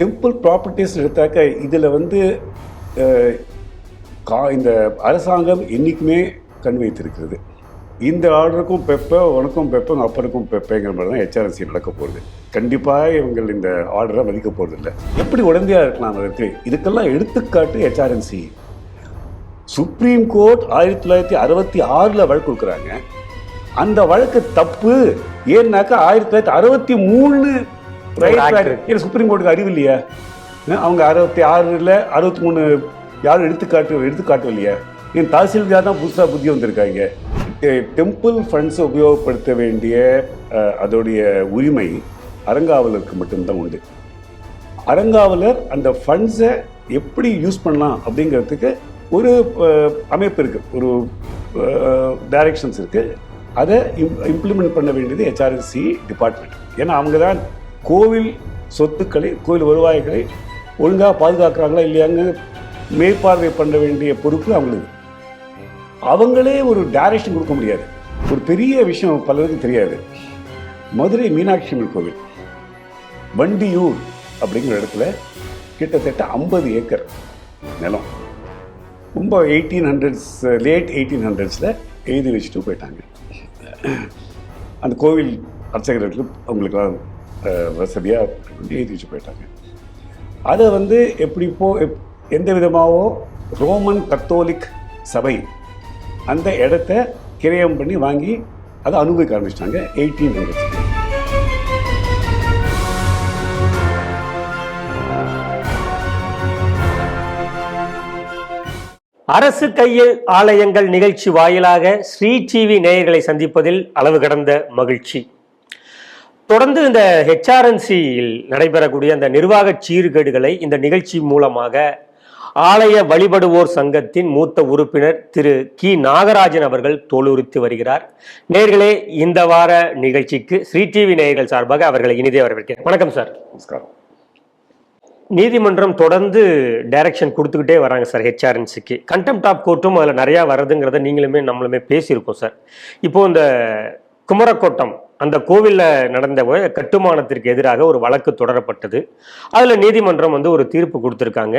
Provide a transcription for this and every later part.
Temple properties எடுத்தாக்க இதில் வந்து கா இந்த அரசாங்கம் என்றைக்குமே கண் வைத்திருக்கிறது. இந்த ஆர்டருக்கும் பெப்ப உனக்கும் பெப்ப அப்பனுக்கும் பெப்பேங்கிற மாதிரி தான் ஹெச்ஆர்என்சி நடக்க போகுது. கண்டிப்பாக இவங்க இந்த ஆர்டரை மதிக்க போகிறது இல்லை எப்படி உடந்தையாக இருக்கலாம் அதற்கு? இதுக்கெல்லாம் எடுத்துக்காட்டு ஹெச்ஆர்என்சி சுப்ரீம் கோர்ட் ஆயிரத்தி தொள்ளாயிரத்தி அறுபத்தி ஆறில் வழக்கு கொடுக்குறாங்க. அந்த வழக்கு தப்பு. ஏன்னாக்கா ஆயிரத்தி தொள்ளாயிரத்தி அறுபத்தி மூணு act சுப்ரீம் கோர்ட்டுக்கு அறிவு இல்லையா? அவங்க அறுபத்தி ஆறில் அறுபத்தி மூணு யாரும் எடுத்துக்காட்டு எடுத்துக்காட்டு இல்லையா என் தாசில்தார் தான் புதுசாக புத்தி வந்திருக்காங்க. டெம்பிள் ஃபண்ட்ஸை உபயோகப்படுத்த வேண்டிய அதோடைய உரிமை அறங்காவலருக்கு மட்டும்தான் உண்டு. அறங்காவலர் அந்த ஃபண்ட்ஸை எப்படி யூஸ் பண்ணலாம் அப்படிங்கிறதுக்கு ஒரு அமைப்பு இருக்குது ஒரு டைரக்ஷன்ஸ் இருக்குது அதை இம்ப்ளிமெண்ட் பண்ண வேண்டியது ஹெச்ஆர்எஸ்சி டிபார்ட்மெண்ட் ஏன்னா அவங்க தான் கோவில் சொத்துக்களை கோவில் வருவாய்களை ஒழுங்காக பாதுகாக்கிறாங்களா இல்லையாங்க மேற்பார்வை பண்ண வேண்டிய பொறுப்பு அவங்களுக்கு. அவங்களே ஒரு டைரக்ஷன் கொடுக்க முடியாது. ஒரு பெரிய விஷயம் பலருக்கு தெரியாது. மதுரை மீனாட்சி அம்மன் கோவில் வண்டியூர் அப்படிங்கிற இடத்துல கிட்டத்தட்ட ஐம்பது ஏக்கர் நிலம். ரொம்ப எயிட்டீன் ஹண்ட்ரட்ஸ் லேட் எயிட்டீன் ஹண்ட்ரட்ஸில் எழுதி வச்சுட்டு போயிட்டாங்க. அந்த கோவில் அர்ச்சகர்களுக்கு அவங்களுக்கெல்லாம் வசதியாக எழுதி வச்சு போயிட்டாங்க. அதை வந்து எப்படி போ எப்- எந்த விதமாகவோ ரோமன் கத்தோலிக் சபை அந்த இடத்த கிரயம் பண்ணி வாங்கி அதை அனுபவிக்க ஆரம்பிச்சிட்டாங்க எயிட்டீன் ஹண்ட்ரட்ஸ் அரசு கையில் ஆலயங்கள் நிகழ்ச்சி வாயிலாக ஸ்ரீ டிவி நேயர்களை சந்திப்பதில் அளவு கடந்த மகிழ்ச்சி. தொடர்ந்து இந்த ஹெச்ஆர்என்சியில் நடைபெறக்கூடிய அந்த நிர்வாக சீர்கேடுகளை இந்த நிகழ்ச்சி மூலமாக ஆலய வழிபடுவோர் சங்கத்தின் மூத்த உறுப்பினர் திரு கி. நாகராஜன் அவர்கள் தோலுரித்து வருகிறார். நேர்களே இந்த வார நிகழ்ச்சிக்கு ஸ்ரீ டிவி நேயர்கள் சார்பாக அவர்களை இனிதே வரவேற்கிறேன். வணக்கம் சார். நமஸ்காரம். நீதிமன்றம் தொடர்ந்து டைரக்ஷன் கொடுத்துக்கிட்டே வராங்க சார் ஹெச்ஆர்என்சிக்கு கண்டெம்ட் ஆஃப் கோர்ட்டும் அதில் நிறையா வருதுங்கிறத நீங்களுமே நம்மளுமே பேசியிருக்கோம் சார். இப்போ இந்த குமரக்கோட்டம் அந்த கோவிலில் நடந்த கட்டுமானத்திற்கு எதிராக ஒரு வழக்கு தொடரப்பட்டது. அதில் நீதிமன்றம் வந்து ஒரு தீர்ப்பு கொடுத்துருக்காங்க.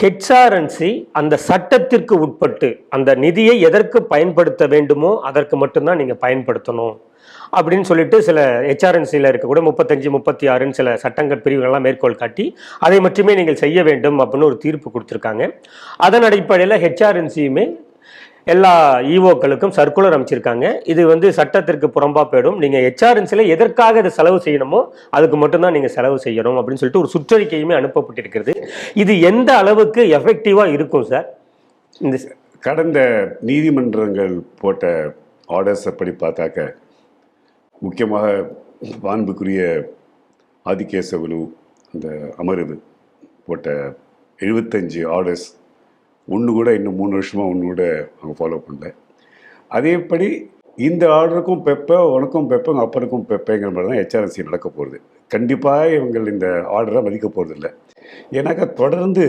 ஹெச்ஆர்என்சி அந்த சட்டத்திற்கு உட்பட்டு அந்த நிதியை எதற்கு பயன்படுத்த வேண்டுமோ அதற்கு மட்டும்தான் நீங்கள் பயன்படுத்தணும். அப்படின்னு சொல்லிட்டு சில ஹெச்ஆர்என்சியில் இருக்கக்கூடிய முப்பத்தஞ்சு முப்பத்தி ஆறுன்னு சில சட்டங்கள் பிரிவுகள்லாம் மேற்கோள் காட்டி அதை மட்டுமே நீங்கள் செய்ய வேண்டும் அப்படின்னு ஒரு தீர்ப்பு கொடுத்துருக்காங்க. அதன் அடிப்படையில் ஹெச்ஆர்என்சியுமே எல்லா இஓக்களுக்கும் சர்க்குலர் அமைச்சிருக்காங்க. இது வந்து சட்டத்திற்கு புறம்பா போயிடும். நீங்கள் ஹெச்ஆர்என்ஸில் எதற்காக இதை செலவு செய்யணுமோ அதுக்கு மட்டும்தான் நீங்கள் செலவு செய்யணும் அப்படின்னு சொல்லிட்டு ஒரு சுற்றறிக்கையுமே அனுப்பப்பட்டிருக்கிறது. இது எந்த அளவுக்கு எஃபெக்டிவாக இருக்கும் சார் இந்த கடந்த நீதிமன்றங்கள் போட்ட ஆர்டர்ஸ் அப்படி பார்த்தாக்க முக்கியமாக மாண்புக்குரிய ஆதிகேசவலு அந்த அமர்வு போட்ட எழுபத்தஞ்சு ஆர்டர்ஸ் ஒன்று கூட இன்னும் மூணு வருஷமாக ஒன்று கூட அவங்க ஃபாலோ பண்ணல. அதேபடி இந்த ஆர்டருக்கும் பெப்பை உனக்கும் பெப்பை உங்கள் அப்பனுக்கும் பெப்பேங்கிற மாதிரி தான் ஹெச்ஆர்எஸ்சி நடக்க போகிறது கண்டிப்பாக இவங்க இந்த ஆர்டரை மதிக்க போகிறது இல்லை. ஏன்னாக்கா தொடர்ந்து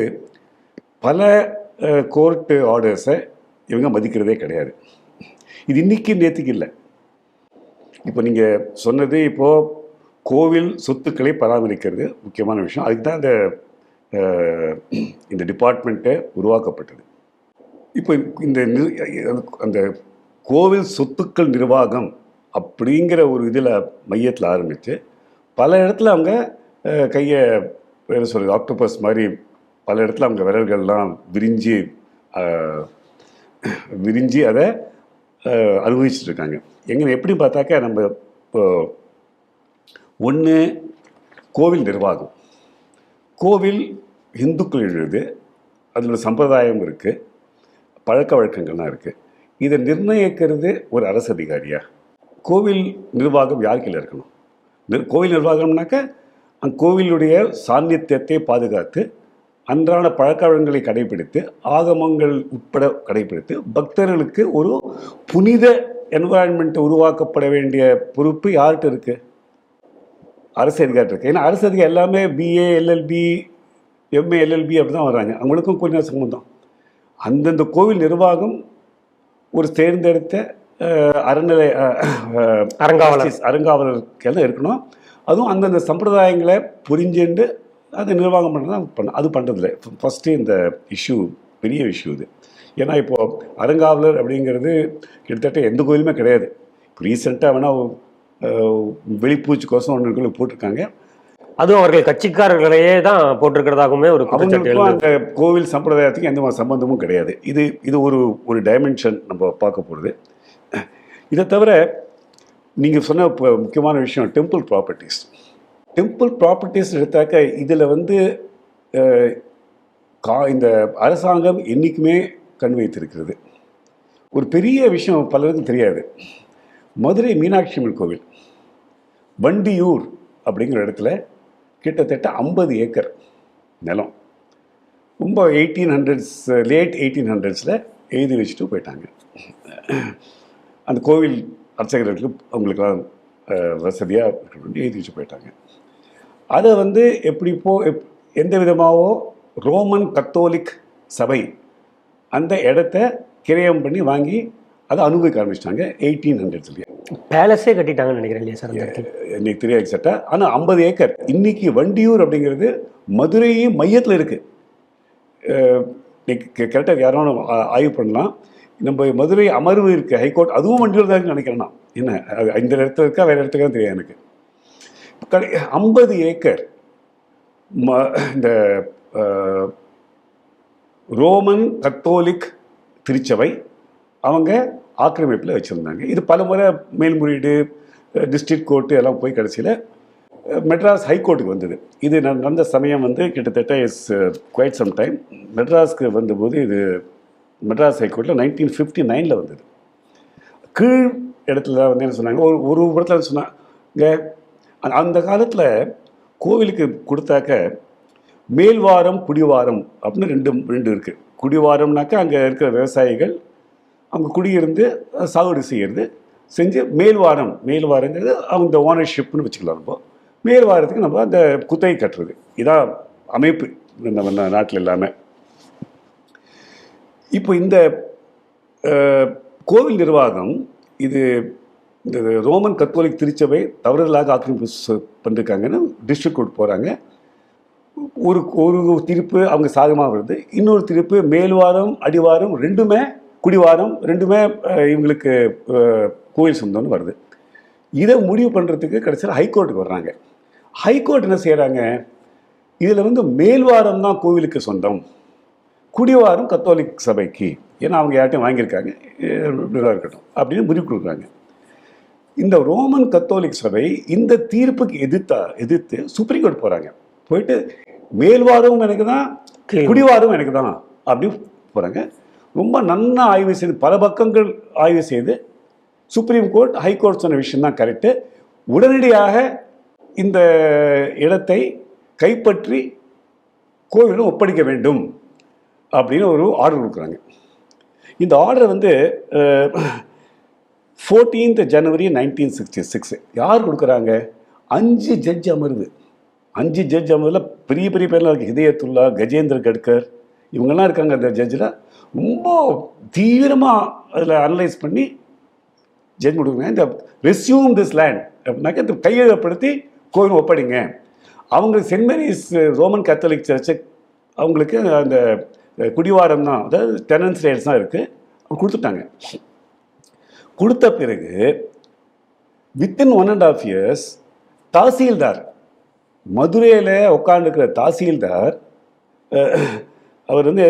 பல கோர்ட்டு ஆர்டர்ஸை இவங்க மதிக்கிறதே கிடையாது. இது இன்னைக்கு நேற்றுக்கு இல்லை. இப்போ நீங்கள் சொன்னது இப்போது கோவில் சொத்துக்களை பராமரிக்கிறது முக்கியமான விஷயம். அதுக்கு தான் இந்த இந்த டிபார்ட்மெண்ட்டை உருவாக்கப்பட்டது. இப்போ இந்த அந்த கோவில் சொத்துக்கள் நிர்வாகம் அப்படிங்கிற ஒரு இதில் மையத்தில் ஆரம்பித்து பல இடத்துல அவங்க கையை என்ன சொல்கிறது ஆக்டோபஸ் மாதிரி பல இடத்துல அவங்க விரல்கள்லாம் விரிஞ்சு விரிஞ்சு அதை அஹ், அனுபவிச்சுட்டு இருக்காங்க. எங்கே எப்படி பார்த்தாக்கா நம்ம இப்போ ஒன்று கோவில் நிர்வாகம். கோவில் இந்துக்கள் எழுது அதில் சம்பிரதாயம் இருக்குது பழக்க வழக்கங்கள்லாம் இருக்குது இதை நிர்ணயிக்கிறது ஒரு அரசு அதிகாரியா? கோவில் நிர்வாகம் யார் கீழே இருக்கணும்? நிர்- கோவில் நிர்வாகம்னாக்க அந்த கோவிலுடைய சாநித்தியத்தை பாதுகாத்து அன்றாட பழக்க வழக்கங்களை கடைபிடித்து ஆகமங்கள் உட்பட கடைபிடித்து பக்தர்களுக்கு ஒரு புனித என்வாயன்மெண்ட்டை உருவாக்கப்பட வேண்டிய பொறுப்பு யார்கிட்ட இருக்குது அரசு அதிகாரி இருக்கு. ஏன்னா அரசு அதிகாரி எல்லாமே பிஏ எல்எல்பி எம்ஏ எல்எல்பி அப்படி தான் வர்றாங்க. அவங்களுக்கும் கொஞ்சம் சம்பந்தம் அந்தந்த கோவில் நிர்வாகம் ஒரு தேர்ந்தெடுத்த அறநிலை justice, அறங்காவலருக்கெல்லாம் இருக்கணும். அதுவும் அந்தந்த சம்பிரதாயங்களை புரிஞ்சுண்டு அது நிர்வாகம் பண்ணுறது பண்ண அது பண்ணுறதில்ல ஃபஸ்ட்டு இந்த இஷ்யூ பெரிய இஷ்யூ இது. ஏன்னா இப்போது அறங்காவலர் அப்படிங்கிறது கிட்டத்தட்ட எந்த கோயிலுமே கிடையாது. ரீசெண்டாக வேணால் வெளிப்பூச்சிக்கோசம் ஒன்று போட்டிருக்காங்க. அதுவும் அவர்கள் கட்சிக்காரர்களையே தான் போட்டிருக்கிறதாகவுமே ஒரு அவங்களுக்கும் அந்த கோவில் சம்பிரதாயத்துக்கு எந்த மாதிரி சம்பந்தமும் கிடையாது. இது இது ஒரு ஒரு டைமென்ஷன் நம்ம பார்க்க போகிறது இதை தவிர நீங்கள் சொன்ன இப்போ முக்கியமான விஷயம் டெம்பிள் ப்ராப்பர்ட்டிஸ் டெம்பிள் ப்ராப்பர்ட்டிஸ் எடுத்தாக்க இதில் வந்து கா இந்த அரசாங்கம் என்றைக்குமே கண் வைத்திருக்கிறது. ஒரு பெரிய விஷயம் பலருக்கும் தெரியாது. மதுரை மீனாட்சி அம்மன் கோவில். வண்டியூர் அப்படிங்கிற இடத்துல கிட்டத்தட்ட ஐம்பது ஏக்கர் நிலம். ரொம்ப எயிட்டீன் ஹண்ட்ரட்ஸ் லேட் எயிட்டீன் ஹண்ட்ரட்ஸில் எழுதி வச்சுட்டு போயிட்டாங்க. அந்த கோவில் அர்ச்சகர்களுக்கு அவங்களுக்கெல்லாம் வசதியாக எழுதி வச்சு போயிட்டாங்க. அதை வந்து எப்படி போ எப்- எந்த விதமாகவோ ரோமன் கத்தோலிக் சபை அந்த இடத்த கிரயம் பண்ணி வாங்கி அதை அனுபவிக்க ஆரம்பிச்சிட்டாங்க. எயிட்டீன் ஹண்ட்ரட்ஸ்லேயே பேலஸே கட்டிட்டாங்கன்னு நினைக்கிறேன் இல்லையா சார் எனக்கு தெரியாது எக்ஸாக்டாக ஆனால் ஐம்பது ஏக்கர். இன்னைக்கு வண்டியூர் அப்படிங்கிறது மதுரை மையத்தில் இருக்குது கரெக்டாக யாரும் ஆய்வு பண்ணலாம். நம்ம மதுரை அமர்வு இருக்கு ஹைகோர்ட் அதுவும் வண்டியூர் தான் நினைக்கிறேன் நான். என்ன அது இந்த இடத்துல இருக்கா வேறு இடத்துக்கு தெரியாது எனக்கு. ஐம்பது ஏக்கர். ம இந்த ரோமன் கத்தோலிக் திருச்சபை அவங்க ஆக்கிரமிப்பில் வச்சுருந்தாங்க. இது பல முறை மேல்முறையீடு டிஸ்ட்ரிக்ட் கோர்ட்டு எல்லாம் போய் கடைசியில் மெட்ராஸ் ஹைகோர்ட்டுக்கு வந்தது. இது நடந்த சமயம் வந்து கிட்டத்தட்ட இஸ் குவைட் சம் டைம் மெட்ராஸ்க்கு வந்தபோது இது மெட்ராஸ் ஹைகோர்ட்டில் நைன்டீன் ஃபிஃப்டி நைனில் வந்தது. கீழ் இடத்துல வந்து என்ன சொன்னாங்க? ஒரு ஒரு இடத்துல சொன்னாங்க? அந்த- அந்த காலத்தில் கோவிலுக்கு கொடுத்தாக்க மேல்வாரம் குடிவாரம் அப்படின்னு ரெண்டு ரெண்டு இருக்குது குடிவாரம்னாக்கா அங்கே இருக்கிற விவசாயிகள் அவங்க குடியிருந்து சாகுபடி செய்கிறது செஞ்சு மேல்வாரம் மேல்வாரங்கிறது அவங்க ஓனர்ஷிப்னு வச்சுக்கலாம் நம்ம. மேல்வாரத்துக்கு நம்ம அந்த குத்தகை கட்டுறது. இதான் அமைப்பு நம்ம நாட்டில் இல்லாமல் இப்போ இந்த கோவில் நிர்வாகம் இது இந்த ரோமன் கத்தோலிக் திருச்சபை தவறுதலாக ஆக்கிரமிப்பு பண்ணிருக்காங்கன்னு டிஸ்ட்ரிக்ட் கோர்ட் போகிறாங்க ஒரு ஒரு திருப்பு அவங்க சாதகமாக வருது. இன்னொரு திருப்பு மேல்வாரம் அடிவாரம் ரெண்டுமே குடிவாரம் ரெண்டுமே இவங்களுக்கு கோயில் சொந்தம்னு வருது. இதை முடிவு பண்ணுறதுக்கு கடைசியில் ஹைகோர்ட்டுக்கு வர்றாங்க. ஹைகோர்ட் என்ன செய்கிறாங்க இதில் வந்து மேல்வாரம் தான் கோவிலுக்கு சொந்தம். குடிவாரம் கத்தோலிக் சபைக்கு. ஏன்னா அவங்க யார்ட்டையும் வாங்கியிருக்காங்க. இருக்கட்டும். அப்படின்னு முடிவு கொடுக்குறாங்க. இந்த ரோமன் கத்தோலிக் சபை இந்த தீர்ப்புக்கு எதிர்த்தா எதிர்த்து சுப்ரீம் கோர்ட் போகிறாங்க போயிட்டு மேல்வாரமும் எனக்கு தான் கீழ். குடிவாரம் எனக்கு தான் அப்படி போகிறாங்க ரொம்ப நன்னா ஆய்வு செய்து பல பக்கங்கள் ஆய்வு செய்து சுப்ரீம் கோர்ட் ஹைகோர்ட் சொன்ன விஷயம் தான் கரெக்டு உடனடியாக இந்த இடத்தை கைப்பற்றி கோவிலும் ஒப்படைக்க வேண்டும் அப்படின்னு ஒரு ஆர்டர் கொடுக்குறாங்க. இந்த ஆர்டர் வந்து fourteenth January nineteen sixty six யார் கொடுக்குறாங்க? அஞ்சு ஜட்ஜ் அமருது அஞ்சு ஜட்ஜ் அமர்வில் பெரிய பெரிய பேர்லாம் இருக்குது ஹிதயத்துல்லா கஜேந்திர கட்கர் இவங்கெல்லாம் இருக்காங்க அந்த ஜட்ஜில் ரொம்ப தீவிரமாக அதில் அனலைஸ் பண்ணி ஜட்ஜ் கொடுக்குறாங்க இந்த ரெஸ்யூம் திஸ் லேண்ட் அப்படின்னாக்க இந்த கையகப்படுத்தி கோயில் ஒப்படைங்க. அவங்க Saint Mary's Roman Catholic church அவங்களுக்கு அந்த குடிவாரம் தான் அதாவது டெனன்ஸ் ரேட்ஸ் தான் இருக்குது கொடுத்துட்டாங்க. கொடுத்த பிறகு within one and half years tahsildar மதுரையில் உட்காந்துருக்கிற தாசில்தார் அவர் வந்து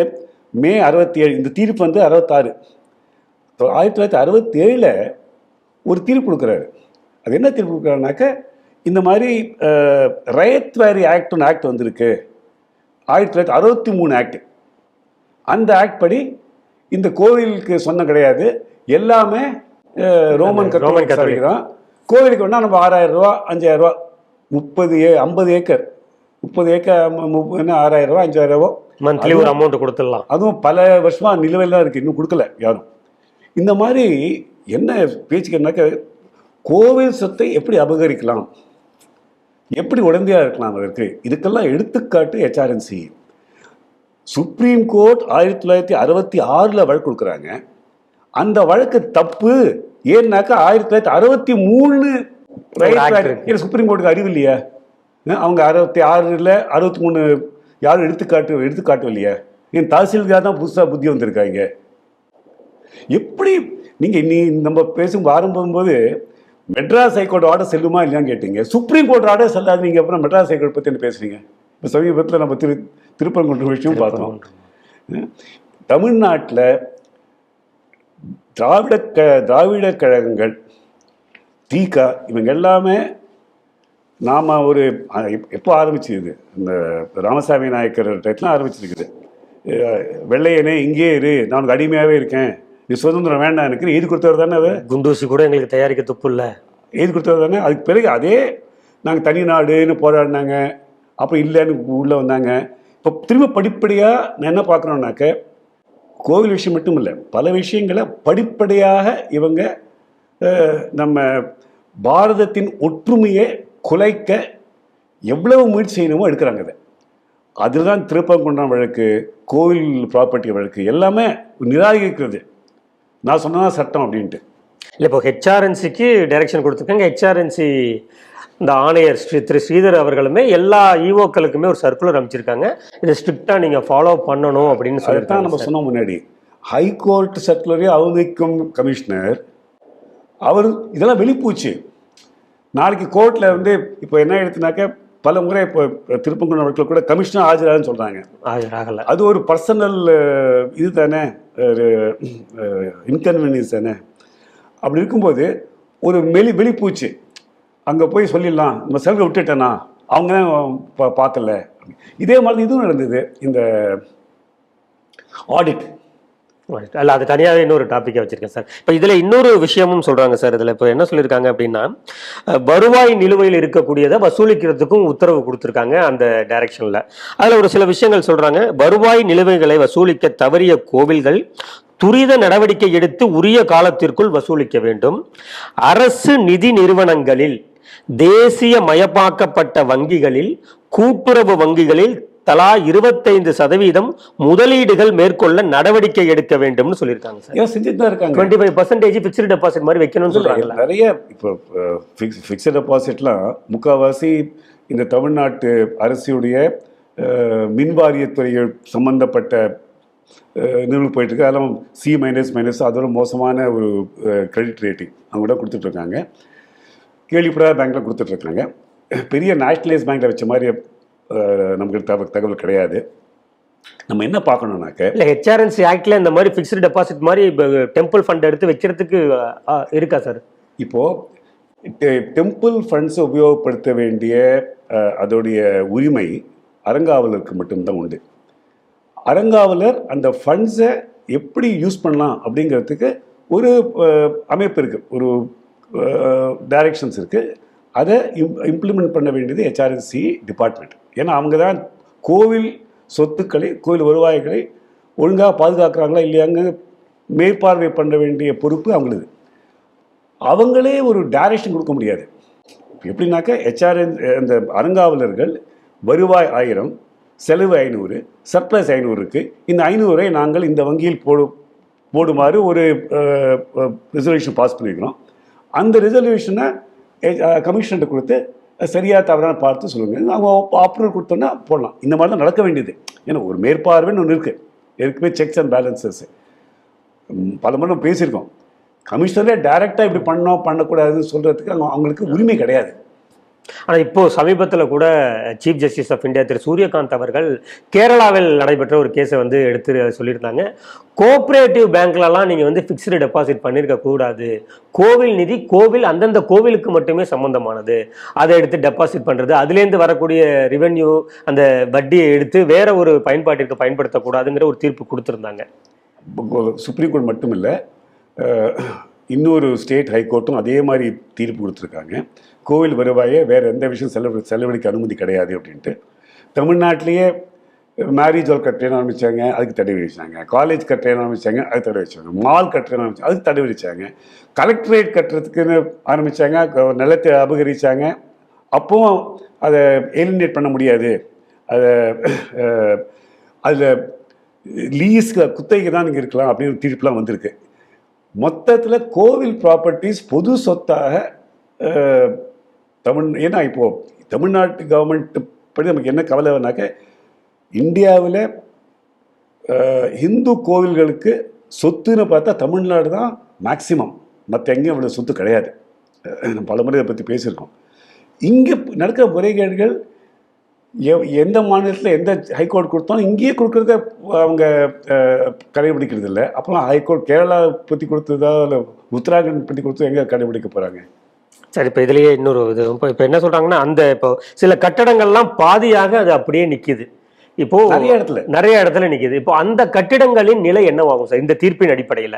மே அறுபத்தி ஏழு இந்த தீர்ப்பு வந்து அறுபத்தாறு. ஆயிரத்தி தொள்ளாயிரத்தி அறுபத்தி ஏழில் ஒரு தீர்ப்பு கொடுக்குறாரு. அது என்ன தீர்ப்பு கொடுக்குறாருனாக்க இந்த மாதிரி ரயத்வாரி ஆக்ட்னு ஆக்ட் வந்திருக்கு. ஆயிரத்தி தொள்ளாயிரத்தி அறுபத்தி மூணு ஆக்ட் அந்த ஆக்ட் படி இந்த கோவிலுக்கு சொந்தம் கிடையாது. எல்லாமே ரோமன் ரோமன் கத்தோலிக் தான் கோவிலுக்கு வேணால் நம்ம ஆறாயிரம் ரூபா அஞ்சாயிரம் ரூபா முப்பது ஏ ஐம்பது ஏக்கர். முப்பது ஏக்கர் என்ன ஆறாயிரம் ரூபா அஞ்சாயிரம் ரூபா. மந்த்லி ஒரு அமௌண்ட் கொடுத்துடலாம். அதுவும் பல வருஷமா நிலுவையில் தான் இருக்குது இன்னும் கொடுக்கல யாரும். இந்த மாதிரி என்ன பேச்சுக்கிறனாக்க கோவில் சொத்தை எப்படி அபகரிக்கலாம்? எப்படி உடந்தையாக இருக்கலாம் அதற்கு இதுக்கெல்லாம் எடுத்துக்காட்டு ஹெச்ஆர்என்சி சுப்ரீம் கோர்ட் ஆயிரத்தி தொள்ளாயிரத்தி அறுபத்தி ஆறில் வழக்கு கொடுக்குறாங்க. அந்த வழக்கு தப்பு. ஏன்னாக்கா ஆயிரத்தி தொள்ளாயிரத்தி அறுபத்தி மூணு. சுப்ரீம் கோர்ட்டுக்கு அறிவு இல்லையா? அவங்க அறுபத்தி ஆறில் அறுபத்தி மூணு யாரும் எடுத்துக்காட்டு எடுத்துக்காட்டும் இல்லையா? என் தாசில்தார் தான் புதுசாக புத்தி வந்திருக்காங்க. எப்படி நீங்கள் நீ நம்ம பேசும் ஆரம்பிக்கும்போது மெட்ராஸ் ஹைகோர்ட் ஆர்டர் செல்லுமா இல்லையான்னு கேட்டீங்க. சுப்ரீம் கோர்ட் ஆர்டர் செல்லாது நீங்கள் அப்புறம் மெட்ராஸ் ஹைகோர்ட் பற்றி என்ன பேசுறீங்க? இப்போ சமீபத்தில் நம்ம திரு திருப்பரங்குன்ற விஷயம் பார்த்தோம். தமிழ்நாட்டில் திராவிட க திராவிட கழகங்கள் தீகா இவங்க எல்லாமே நாம் ஒரு எப்போ ஆரம்பிச்சது இந்த ராமசாமி நாயக்கர் டைத்லாம் ஆரம்பிச்சிருக்குது. வெள்ளையனே இங்கே இரு நான் உனக்கு அடிமையாகவே இருக்கேன். நீ சுதந்திரம் வேண்டாம் எனக்கு எழுதி கொடுத்தவர் தானே அது? குண்டூசி கூட எங்களுக்கு தயாரிக்க துப்பு இல்லை. எழுதி கொடுத்தவர் தானே? அதுக்கு பிறகு அதே நாங்கள் தனி நாடுன்னு போராடினாங்க. அப்புறம் இல்லைன்னு உள்ளே வந்தாங்க. இப்போ திரும்ப படிப்படியாக நான் என்ன பார்க்குறோன்னாக்க கோவில் விஷயம் மட்டும் இல்லை பல விஷயங்களை படிப்படியாக இவங்க நம்ம பாரதத்தின் ஒற்றுமையை குலைக்க எவ்வளவு முயற்சி செய்யணுமோ எடுக்கிறாங்க அதை அதுதான் திருப்பங்குன்றம் வழக்கு கோவில் ப்ராப்பர்ட்டி வழக்கு எல்லாமே நிராகரிக்கிறது. நான் சொன்னதான் சட்டம் அப்படின்ட்டு. இல்லை இப்போ ஹெச்ஆர்என்சிக்கு டைரக்ஷன் கொடுத்துருக்காங்க. ஹெச்ஆர்என்சி இந்த ஆணையர் ஸ்ரீ திரு ஸ்ரீதர் அவர்களுமே எல்லா ஈஓக்களுக்குமே ஒரு சர்க்குலர் அமைச்சிருக்காங்க. இதை ஸ்ட்ரிக்டாக நீங்கள் ஃபாலோ பண்ணணும் அப்படின்னு அதைத்தான் சொல்லிட்டாங்க நம்ம சொன்னோம் முன்னாடி. ஹைகோர்ட் சர்க்குலரே அவமதிக்கும் கமிஷனர் அவர் இதெல்லாம் வெளிப்பூச்சு. நாளைக்கு கோர்ட்டில் வந்து இப்போ என்ன எடுத்துனாக்க பல முறை இப்போ திருப்பங்குன்றம் வழக்கில் கூட கமிஷனர் ஆஜராகுன்னு சொல்கிறாங்க ஆகலை அது ஒரு பர்சனல் இது தானே ஒரு இன்கன்வீனியன்ஸ் தானே. அப்படி இருக்கும்போது ஒரு வெளி வெளிப்பூச்சு அங்கே போய் சொல்லிடலாம். நம்ம செலவு விட்டுட்டேனா? அவங்க தான் பார்க்கல இதே மாதிரி இதுவும் நடந்தது. இந்த ஆடிட் அல்ல அது தனியாகவே இன்னொரு டாப்பிக்காக வச்சுருக்கேன் சார் இப்போ இதில் இன்னொரு விஷயமும் சொல்கிறாங்க சார் இதில் இப்போ என்ன சொல்லியிருக்காங்க அப்படின்னா வருவாய் நிலுவையில் இருக்கக்கூடியதை வசூலிக்கிறதுக்கும் உத்தரவு கொடுத்துருக்காங்க அந்த டைரக்ஷனில் அதில் ஒரு சில விஷயங்கள் சொல்கிறாங்க வருவாய் நிலுவைகளை வசூலிக்க தவறிய கோவில்கள் துரித நடவடிக்கை எடுத்து உரிய காலத்திற்குள் வசூலிக்க வேண்டும். அரசு நிதி நிறுவனங்களில் தேசிய மயமாக்கப்பட்ட வங்கிகளில் கூட்டுறவு வங்கிகளில் தலா இருபத்தைந்து சதவீதம் முதலீடுகள் மேற்கொள்ள நடவடிக்கை எடுக்க வேண்டும்னு சொல்லியிருக்காங்க சார். செஞ்சுட்டு தான் இருக்காங்க? Twenty five percentage fixed deposit மாதிரி வைக்கணும்னு சொல்றாங்கல்ல. நிறைய இப்போ ஃபிக்ஸ் ஃபிக்ஸட் டெபாசிட்லாம் முக்கால்வாசி இந்த தமிழ்நாட்டு அரசுடைய அஹ், மின் வாரியத்துறையை சம்பந்தப்பட்ட நிறுவனம் போயிட்டு இருக்கு அதெல்லாம் சி மைனஸ் மைனஸ் அதோட மோசமான ஒரு கிரெடிட் ரேட்டிங் அவங்க கூட கொடுத்துட்ருக்காங்க கேள்விப்படாத பேங்க்கில் கொடுத்துட்ருக்காங்க பெரிய நேஷ்னலைஸ் பேங்க்கில் வச்ச மாதிரி நமக்கு தகவல் தகவல் கிடையாது. நம்ம என்ன பார்க்கணுன்னாக்க இல்ல ஹெச்ஆர்என்சி ஆக்ட்ல இந்த மாதிரி ஃபிக்ஸ்டு டெபாசிட் மாதிரி டெம்பிள் ஃபண்ட் எடுத்து வைக்கிறதுக்கு இருக்கா சார் இப்போது டெம்பிள் ஃபண்ட்ஸை உபயோகப்படுத்த வேண்டிய அதோடைய உரிமை அறங்காவலருக்கு மட்டும்தான் உண்டு. அறங்காவலர் அந்த ஃபண்ட்ஸை எப்படி யூஸ் பண்ணலாம் அப்படிங்கிறதுக்கு ஒரு அமைப்பு இருக்குது ஒரு டைரக்ஷன்ஸ் இருக்குது அதை இம்ப்ளிமெண்ட் பண்ண வேண்டியது ஹெச்ஆர்என்சி டிபார்ட்மெண்ட் ஏன்னா அவங்க தான் கோவில் சொத்துக்களை கோவில் வருவாய்களை ஒழுங்காக பாதுகாக்கிறாங்களா இல்லையாங்க மேற்பார்வை பண்ண வேண்டிய பொறுப்பு அவங்களுது. அவங்களே ஒரு டைரக்ஷன் கொடுக்க முடியாது. எப்படின்னாக்கா ஹெச்ஆர் அந்த அறங்காவலர்கள் வருவாய் ஆயிரம் செலவு ஐநூறு சர்ப்ளஸ் ஐநூறு இருக்குது இந்த ஐநூறை நாங்கள் இந்த வங்கியில் போடு போடுமாறு ஒரு ரிசர்வேஷன் பாஸ் பண்ணியிருக்கிறோம் அந்த ரிசர்வேஷனை கமிஷன்கிட்ட கொடுத்து சரியாக தவறான பார்த்து சொல்லுங்கள் அவங்க அப்ரூவல் கொடுத்தோன்னா போடலாம். இந்த மாதிரி தான் நடக்க வேண்டியது. ஏன்னா ஒரு மேற்பார்வைன்னு ஒன்று இருக்குது ஏற்கனவே செக்ஸ் அண்ட் பேலன்சஸ் பல முறை நம்ம பேசியிருக்கோம். கமிஷனரே டைரெக்டாக இப்படி பண்ணோம் பண்ணக்கூடாதுன்னு சொல்கிறதுக்கு அவங்க அவங்களுக்கு உரிமை கிடையாது. ஆனால் இப்போ சமீபத்தில் கூட சீஃப் ஜஸ்டிஸ் ஆஃப் இந்தியா திரு. சூரியகாந்த் அவர்கள் கேரளாவில் நடைபெற்ற ஒரு கேஸை வந்து எடுத்து சொல்லியிருந்தாங்க. கோஆப்ரேட்டிவ் பேங்க்லலாம் நீங்கள் வந்து ஃபிக்ஸ்டு டெபாசிட் பண்ணியிருக்க கூடாது. கோவில் நிதி கோவில் அந்தந்த கோவிலுக்கு மட்டுமே சம்பந்தமானது. அதை எடுத்து டெபாசிட் பண்ணுறது அதுலேருந்து வரக்கூடிய ரிவென்யூ அந்த வட்டியை எடுத்து வேற ஒரு பயன்பாட்டிற்கு பயன்படுத்தக்கூடாதுங்கிற ஒரு தீர்ப்பு கொடுத்துருந்தாங்க. சுப்ரீம் கோர்ட் மட்டும் இல்லை இன்னொரு ஸ்டேட் ஹைகோர்ட்டும் அதே மாதிரி தீர்ப்பு கொடுத்துருக்காங்க. கோவில் வருவாயை வேறு எந்த விஷயம் செலவு செலவழிக்க அனுமதி கிடையாது அப்படின்ட்டு. தமிழ்நாட்டிலேயே மேரேஜ் ஹால் கட்டுறேன்னு ஆரம்பித்தாங்க அதுக்கு தடை விதிச்சாங்க. காலேஜ் கட்டுறேன்னு ஆரம்பித்தாங்க அதுக்கு தடை வச்சாங்க மால் கட்டுறேன்னு ஆரம்பிச்சாங்க அதுக்கு தடை விதிச்சாங்க. கலெக்டரேட் கட்டுறதுக்குன்னு ஆரம்பித்தாங்க நிலத்தை அபகரித்தாங்க அப்பவும் அதை எலிமினேட் பண்ண முடியாது. அதை அதில் லீஸ்க்கு குத்தகைக்கு தான் நீங்கள் இருக்கலாம் அப்படின்னு தீர்ப்புலாம் வந்திருக்கு. மொத்தத்தில் கோவில் ப்ராப்பர்ட்டிஸ் பொது சொத்தாக தமிழ் ஏன்னா இப்போது தமிழ்நாட்டு கவர்மெண்ட் படி நமக்கு என்ன கவலைனாக்க இந்தியாவில் இந்து கோவில்களுக்கு சொத்துன்னு பார்த்தா தமிழ்நாடு தான் மேக்சிமம் மற்ற எங்கேயும் அவ்வளோ சொத்து கிடையாது. நம்ம பல முறை இதை பற்றி பேசியிருக்கோம். இங்கே நடக்கிற முறைகேடுகள் எவ் எந்த மாநிலத்தில் எந்த ஹைகோர்ட் கொடுத்தாலும் இங்கேயே கொடுக்குறத அவங்க கடைபிடிக்கிறது இல்லை அப்புறம் ஹைகோர்ட் கேரளா பற்றி கொடுத்ததா இல்லை உத்தராகண்ட் பற்றி கொடுத்ததா எங்கே கடைபிடிக்க போகிறாங்க சரி இப்போ இதுலயே இன்னொரு இது. இப்போ இப்போ என்ன சொல்றாங்கன்னா அந்த இப்போ சில கட்டடங்கள்லாம் பாதியாக அது அப்படியே நிக்குது. இப்போ நிறைய இடத்துல. நிறைய இடத்துல நிக்குது. இப்போ அந்த கட்டிடங்களின் நிலை என்னவாகும் சார்? இந்த தீர்ப்பின் அடிப்படையில்.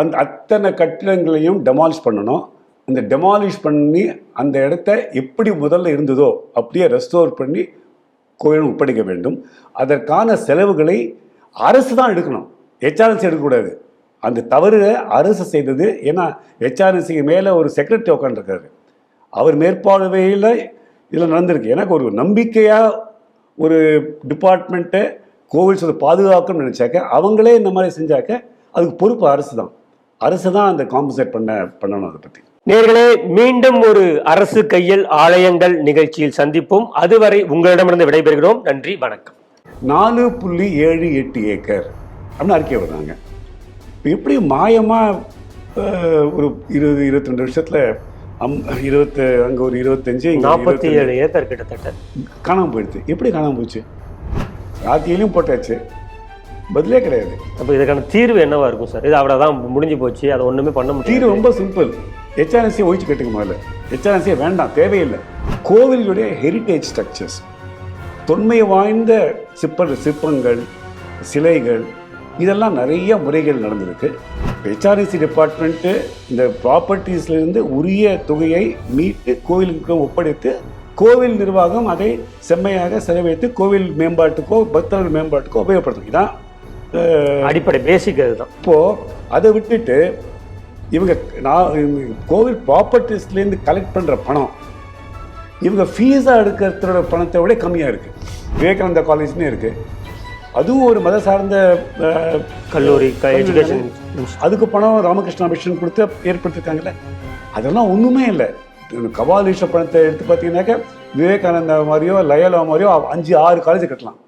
அந்த அத்தனை கட்டிடங்களையும் டெமாலிஷ் பண்ணணும். அந்த டெமாலிஷ் பண்ணி அந்த இடத்த எப்படி முதல்ல இருந்ததோ அப்படியே ரெஸ்டோர் பண்ணி கோயிலும் ஒப்படைக்க வேண்டும். அதற்கான செலவுகளை அரசு தான் எடுக்கணும். ஹெச்ஆர்என்சி எடுக்கக்கூடாது அந்த தவறு அரசு செய்தது. ஏன்னா ஹெச்ஆர்என்சிக்கு மேலே ஒரு செக்ரட்டரி உட்காந்துருக்காரு அவர் மேற்பார்வையில் இதில் நடந்திருக்கு. எனக்கு ஒரு நம்பிக்கையாக ஒரு டிபார்ட்மெண்ட்டை கோவில் சொல்ல பாதுகாக்கணும்னு நினச்சாக்க அவங்களே இந்த மாதிரி செஞ்சாக்க அதுக்கு பொறுப்பு அரசு தான் அரசு தான் அந்த காம்பன்சேட் பண்ண பண்ணணும் அதை பற்றி நேர்களே மீண்டும் ஒரு அரசு கையில் ஆலயங்கள் நிகழ்ச்சியில் சந்திப்போம். அதுவரை உங்களிடமிருந்து விடைபெறுகிறோம். நன்றி வணக்கம். நாலு புள்ளி ஏழு எட்டு ஏக்கர். அப்படின்னு அறிக்கை வர்றாங்க. இப்போ எப்படி மாயமாக ஒரு இருபது இருபத்தி ரெண்டு வருஷத்தில் அம் இருபத்து அங்கே ஒரு இருபத்தஞ்சு நாற்பத்தி 27 ஏழு ஏக்கர் கிட்டத்தட்ட. காணாமல் போயிடுது எப்படி காணாமல் போச்சு? ராத்தியிலையும் போட்டாச்சு. பதிலே கிடையாது. அப்போ இதுக்கான தீர்வு என்னவா இருக்கும் சார்? இது அவ்வளோதான் முடிஞ்சு போச்சு. அதை ஒண்ணுமே பண்ண முடியாது. தீர்வு ரொம்ப சிம்பிள் ஹெச்ஆர்என்சியை ஒழிச்சு கட்டுங்க முதல்ல. ஹெச்ஆர்என்சியை வேண்டாம் தேவையில்லை. கோவிலுடைய ஹெரிட்டேஜ் ஸ்ட்ரக்சர்ஸ் தொன்மை வாய்ந்த சிற்ப சிற்பங்கள் சிலைகள் இதெல்லாம் நிறைய முறைகள் நடந்திருக்கு. ஹெச்ஆர்என்சி டிபார்ட்மெண்ட்டு இந்த ப்ராப்பர்ட்டிஸ்லேருந்து உரிய தொகையை மீட்டு கோவிலுக்கு ஒப்படைத்து கோவில் நிர்வாகம் அதை செம்மையாக செலவழித்து கோவில் மேம்பாட்டுக்கோ பக்தர்கள் மேம்பாட்டுக்கோ உபயோகப்படுத்தும். இதான் அடிப்படை பேசிக் அதுதான். இப்போ அதை விட்டுட்டு இவங்க நான் கோவில் ப்ராப்பர்ட்டிஸ்லேருந்து கலெக்ட் பண்ணுற பணம் இவங்க ஃபீஸாக எடுக்கிறதோட பணத்தை விட கம்மியாக இருக்குது விவேகானந்தா காலேஜ்னு இருக்குது அதுவும் ஒரு மத சார்ந்த கல்லூரி எஜுகேஷன் அதுக்கு பணம் ராமகிருஷ்ணா மிஷன் கொடுத்து ஏற்படுத்திருக்காங்கல்ல. அதெல்லாம் ஒன்றுமே இல்லை. கபாலீஸ்வர பணத்தை எடுத்து பார்த்தீங்கன்னாக்க விவேகானந்தா மாதிரியோ லயோலா மாதிரியோ அஞ்சு ஆறு காலேஜ் கட்டலாம்.